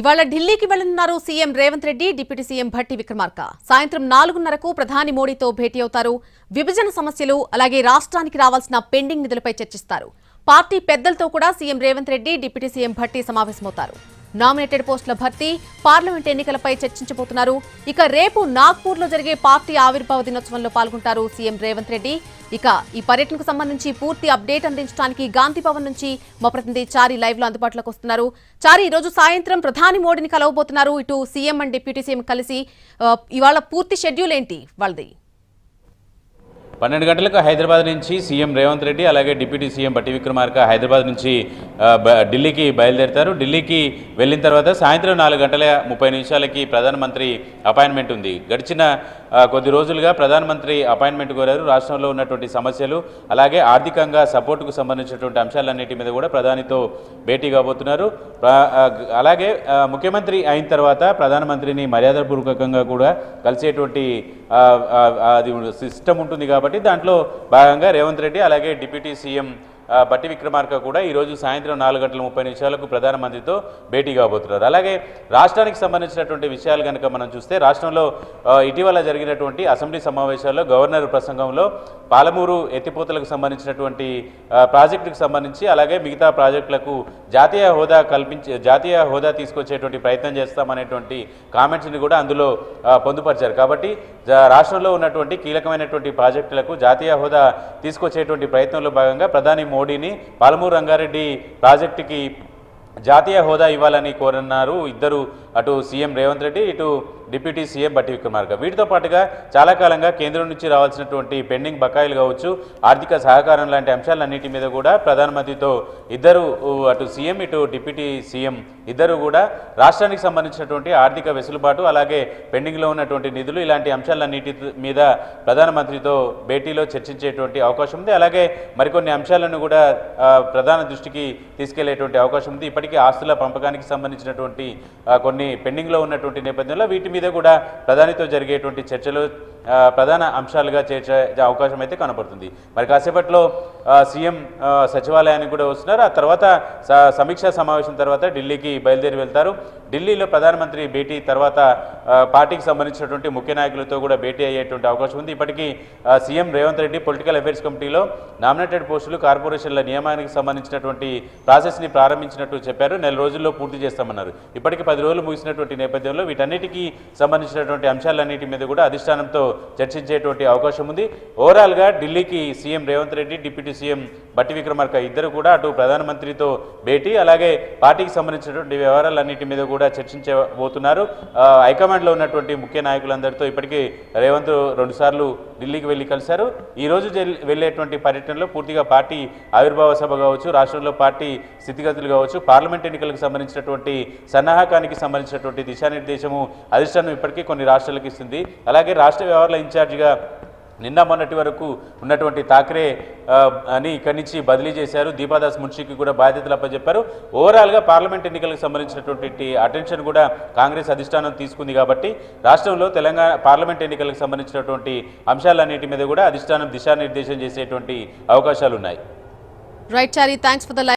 ఇవాళ ఢిల్లీకి వెళ్ళనున్నారు CM Revanth Reddy deputy CM Bhatti Vikramarka. సాయంత్రం నాలుగున్నరకు ప్రధాని మోడీతో భేటీ అవుతారు. విభజన సమస్యలు అలాగే రాష్ట్రానికి రావాల్సిన పెండింగ్ నిధులపై చర్చిస్తారు. పార్టీ పెద్దలతో కూడా CM Revanth Reddy deputy CM Bhatti సమావేశమవుతారు. Nominated పోస్టుల భర్తీ పార్లమెంట్ ఎన్నికలపై చర్చించబోతున్నారు. ఇక రేపు నాగ్పూర్లో జరిగే పార్టీ ఆవిర్భావ దినోత్సవంలో పాల్గొంటారు సీఎం రేవంత్ రెడ్డి. ఇక ఈ పర్యటనకు సంబంధించి పూర్తి అప్డేట్ అందించడానికి గాంధీ భవన్ నుంచి మా ప్రతినిధి చారి లైవ్లో అందుబాటులోకి వస్తున్నారు. చారి ఈరోజు రోజు సాయంత్రం ప్రధాని మోడీని కలవబోతున్నారు. ఇటు సీఎం అండ్ డిప్యూటీ సీఎం కలిసి ఇవాళ పూర్తి షెడ్యూల్ ఏంటి వాళ్ళది? పన్నెండు గంటలకు హైదరాబాద్ నుంచి సీఎం రేవంత్ రెడ్డి అలాగే డిప్యూటీ సీఎం బట్టి విక్రమార్క హైదరాబాద్ నుంచి ఢిల్లీకి బయలుదేరుతారు. ఢిల్లీకి వెళ్ళిన తర్వాత సాయంత్రం నాలుగు గంటల ముప్పై నిమిషాలకి ప్రధానమంత్రి అపాయింట్మెంట్ ఉంది. గడిచిన కొద్ది రోజులుగా ప్రధానమంత్రి అపాయింట్మెంట్ కోరారు. రాష్ట్రంలో ఉన్నటువంటి సమస్యలు అలాగే ఆర్థికంగా సపోర్టుకు సంబంధించినటువంటి అంశాలన్నిటి మీద కూడా ప్రధానితో భేటీ కాబోతున్నారు. అలాగే ముఖ్యమంత్రి అయిన తర్వాత ప్రధానమంత్రిని మర్యాదపూర్వకంగా కూడా కలిసేటువంటి అది సిస్టమ్ ఉంటుంది కాబట్టి దాంట్లో భాగంగా రేవంత్ రెడ్డి అలాగే డిప్యూటీ సీఎం బట్టి విక్రమార్క కూడా ఈరోజు సాయంత్రం నాలుగు గంటల ముప్పై నిమిషాలకు ప్రధానమంత్రితో భేటీ కాబోతున్నారు. అలాగే రాష్ట్రానికి సంబంధించినటువంటి విషయాలు కనుక మనం చూస్తే రాష్ట్రంలో ఇటీవల జరిగినటువంటి అసెంబ్లీ సమావేశాల్లో గవర్నర్ ప్రసంగంలో పాలమూరు ఎత్తిపోతలకు సంబంధించినటువంటి ప్రాజెక్టుకు సంబంధించి అలాగే మిగతా ప్రాజెక్టులకు జాతీయ హోదా కల్పించి జాతీయ హోదా తీసుకొచ్చేటువంటి ప్రయత్నం చేస్తామనేటువంటి కామెంట్స్ని కూడా అందులో పొందుపరిచారు. కాబట్టి రాష్ట్రంలో ఉన్నటువంటి కీలకమైనటువంటి ప్రాజెక్టులకు జాతీయ హోదా తీసుకొచ్చేటువంటి ప్రయత్నంలో భాగంగా ప్రధాని మోడీ మోడీని పాలమూరు రంగారెడ్డి ప్రాజెక్టుకి జాతీయ హోదా ఇవ్వాలని కోరన్నారు. ఇద్దరు అటు సీఎం రేవంత్ రెడ్డి ఇటు డిప్యూటీ సీఎం బట్టి విక్రమార్క. వీటితో పాటుగా చాలా కాలంగా కేంద్రం నుంచి రావాల్సినటువంటి పెండింగ్ బకాయిలు కావచ్చు ఆర్థిక సహకారం లాంటి అంశాలన్నిటి మీద కూడా ప్రధానమంత్రితో ఇద్దరు అటు సీఎం ఇటు డిప్యూటీ సీఎం ఇద్దరు కూడా రాష్ట్రానికి సంబంధించినటువంటి ఆర్థిక వెసులుబాటు అలాగే పెండింగ్లో ఉన్నటువంటి నిధులు ఇలాంటి అంశాలన్నిటి మీద ప్రధానమంత్రితో భేటీలో చర్చించేటువంటి అవకాశం ఉంది. అలాగే మరికొన్ని అంశాలను కూడా ప్రధాన దృష్టికి తీసుకెళ్ళేటువంటి అవకాశం ఉంది. ఇప్పటికీ ఆస్తుల పంపకానికి సంబంధించినటువంటి కొన్ని కొన్ని పెండింగ్లో ఉన్నటువంటి నేపథ్యంలో వీటి మీద కూడా ప్రధానితో జరిగేటువంటి చర్చలు ప్రధాన అంశాలుగా చేర్చే అవకాశం అయితే కనబడుతుంది. మరి కాసేపట్లో సీఎం సచివాలయానికి కూడా వస్తున్నారు. ఆ తర్వాత సమీక్షా సమావేశం తర్వాత ఢిల్లీకి బయలుదేరి వెళ్తారు. ఢిల్లీలో ప్రధానమంత్రి భేటీ తర్వాత పార్టీకి సంబంధించినటువంటి ముఖ్య నాయకులతో కూడా భేటీ అయ్యేటువంటి అవకాశం ఉంది. ఇప్పటికీ CM Revanth Reddy political affairs కమిటీలో నామినేటెడ్ పోస్టులు కార్పొరేషన్ల నియమానికి సంబంధించినటువంటి ప్రాసెస్ని ప్రారంభించినట్టు చెప్పారు. నెల రోజుల్లో పూర్తి చేస్తామన్నారు. ఇప్పటికి పది రోజులు ముగిసినటువంటి నేపథ్యంలో వీటన్నిటికీ సంబంధించినటువంటి అంశాలన్నిటి మీద కూడా అధిష్టానంతో చర్చించేటువంటి అవకాశం ఉంది. ఓవరాల్గా ఢిల్లీకి CM Revanth Reddy deputy CM Bhatti Vikramarka ఇద్దరు కూడా అటు ప్రధానమంత్రితో భేటీ అలాగే పార్టీకి సంబంధించినటువంటి వ్యవహారాలన్నిటి మీద కూడా చర్చించబోతున్నారు. హైకమాండ్లో ఉన్నటువంటి ముఖ్య నాయకులందరితో ఇప్పటికీ రేవంత్ రెండుసార్లు ఢిల్లీకి వెళ్ళి కలిశారు. ఈ రోజు వెళ్ళేటువంటి పర్యటనలో పూర్తిగా పార్టీ ఆవిర్భావ సభ కావచ్చు రాష్ట్రంలో పార్టీ స్థితిగతులు కావచ్చు పార్లమెంట్ ఎన్నికలకు సంబంధించినటువంటి సన్నాహకానికి సంబంధించినటువంటి దిశానిర్దేశము అధిష్టానం ఇప్పటికీ కొన్ని రాష్ట్రాలకు ఇస్తుంది. అలాగే రాష్ట్ర వ్యవహారాల ఇన్ఛార్జిగా నిన్న మొన్నటి వరకు ఉన్నటువంటి థాక్రే అని ఇక్కడి నుంచి బదిలీ చేశారు. దీపాదాస్ మున్షికి కూడా బాధ్యతలు అప్పచెప్పారు. ఓవరాల్గా పార్లమెంట్ ఎన్నికలకు సంబంధించినటువంటి అటెన్షన్ కూడా కాంగ్రెస్ అధిష్టానం తీసుకుంది కాబట్టి రాష్ట్రంలో తెలంగాణ పార్లమెంట్ ఎన్నికలకు సంబంధించినటువంటి అంశాలన్నిటి మీద కూడా అధిష్టానం దిశానిర్దేశం చేసేటువంటి అవకాశాలు ఉన్నాయి రైట్ థ్యాంక్స్ ఫర్ ద